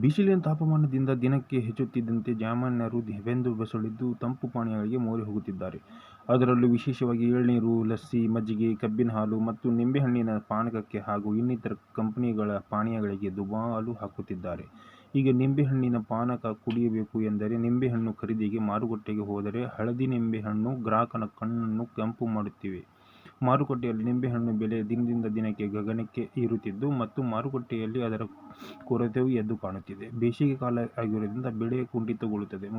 ಬಿಸಿಲಿನ ತಾಪಮಾನದಿಂದ ದಿನಕ್ಕೆ ಹೆಚ್ಚುತ್ತಿದ್ದಂತೆ ಜಾಮಾನ್ಯರು ಬೆಂದು ಬೆಸಳಿದ್ದು ತಂಪು ಪಾನೀಯಗಳಿಗೆ ಮೋರಿ ಹೋಗುತ್ತಿದ್ದಾರೆ. ಅದರಲ್ಲೂ ವಿಶೇಷವಾಗಿ ಎಳನೀರು, ಲಸ್ಸಿ, ಮಜ್ಜಿಗೆ, ಕಬ್ಬಿನ ಹಾಲು ಮತ್ತು ನಿಂಬೆಹಣ್ಣಿನ ಪಾನಕಕ್ಕೆ ಹಾಗೂ ಇನ್ನಿತರ ಕಂಪನಿಗಳ ಪಾನೀಯಗಳಿಗೆ ದುಬಾಲು ಹಾಕುತ್ತಿದ್ದಾರೆ. ಈಗ ನಿಂಬೆಹಣ್ಣಿನ ಪಾನಕ ಕುಡಿಯಬೇಕು ಎಂದರೆ ನಿಂಬೆಹಣ್ಣು ಖರೀದಿಗೆ ಮಾರುಕಟ್ಟೆಗೆ ಹೋದರೆ ಹಳದಿ ನಿಂಬೆಹಣ್ಣು ಗ್ರಾಹಕನ ಕಣ್ಣನ್ನು ಕೆಂಪು ಮಾಡುತ್ತಿವೆ. ಮಾರುಕಟ್ಟೆಯಲ್ಲಿ ನಿಂಬೆಹಣ್ಣು ಬೆಲೆ ದಿನದಿಂದ ದಿನಕ್ಕೆ ಗಗನಕ್ಕೆ ಏರುತ್ತಿದ್ದು ಮತ್ತು ಮಾರುಕಟ್ಟೆಯಲ್ಲಿ ಅದರ ಕೊರತೆಯು ಎದ್ದು ಕಾಣುತ್ತಿದೆ. ಬೇಸಿಗೆ ಕಾಲ ಆಗಿರುವುದರಿಂದ ಬೆಳೆ ಕುಂಠಿತಗೊಳ್ಳುತ್ತದೆ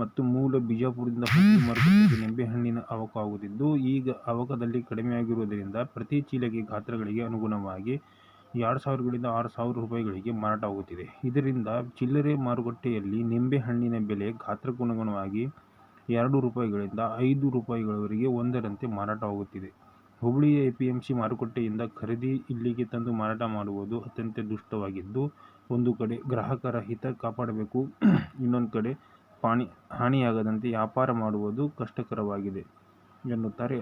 ಮತ್ತು ಮೂಲ ಬಿಜಾಪುರದಿಂದ ಹುಬ್ಬಳ್ಳಿ ನಿಂಬೆಹಣ್ಣಿನ ಆಗುತ್ತಿದ್ದು, ಈಗ ಅವಕದಲ್ಲಿ ಕಡಿಮೆಯಾಗಿರುವುದರಿಂದ ಪ್ರತಿ ಚೀಲಕ್ಕೆ ಗಾತ್ರಗಳಿಗೆ ಅನುಗುಣವಾಗಿ ಎರಡು ಸಾವಿರಗಳಿಂದ ಆರು ಸಾವಿರ ರೂಪಾಯಿಗಳಿಗೆ ಮಾರಾಟವಾಗುತ್ತಿದೆ. ಇದರಿಂದ ಚಿಲ್ಲರೆ ಮಾರುಕಟ್ಟೆಯಲ್ಲಿ ನಿಂಬೆಹಣ್ಣಿನ ಬೆಲೆ ಗಾತ್ರಕ್ಕನುಗುಣವಾಗಿ ಎರಡು ರೂಪಾಯಿಗಳಿಂದ ಐದು ರೂಪಾಯಿಗಳವರೆಗೆ ಒಂದರಂತೆ ಮಾರಾಟವಾಗುತ್ತಿದೆ. ಹುಬ್ಬಳ್ಳಿಯ ಎಪಿಎಂಸಿ ಮಾರುಕಟ್ಟೆಯಿಂದ ಖರೀದಿ ಇಲ್ಲಿಗೆ ತಂದು ಮಾರಾಟ ಮಾಡುವುದು ಅತ್ಯಂತ ದುಷ್ಟವಾಗಿದ್ದು, ಒಂದು ಕಡೆ ಗ್ರಾಹಕರ ಹಿತ ಕಾಪಾಡಬೇಕು, ಇನ್ನೊಂದು ಕಡೆ ಹಾನಿಯಾಗದಂತೆ ವ್ಯಾಪಾರ ಮಾಡುವುದು ಕಷ್ಟಕರವಾಗಿದೆ ಎನ್ನುತ್ತಾರೆ.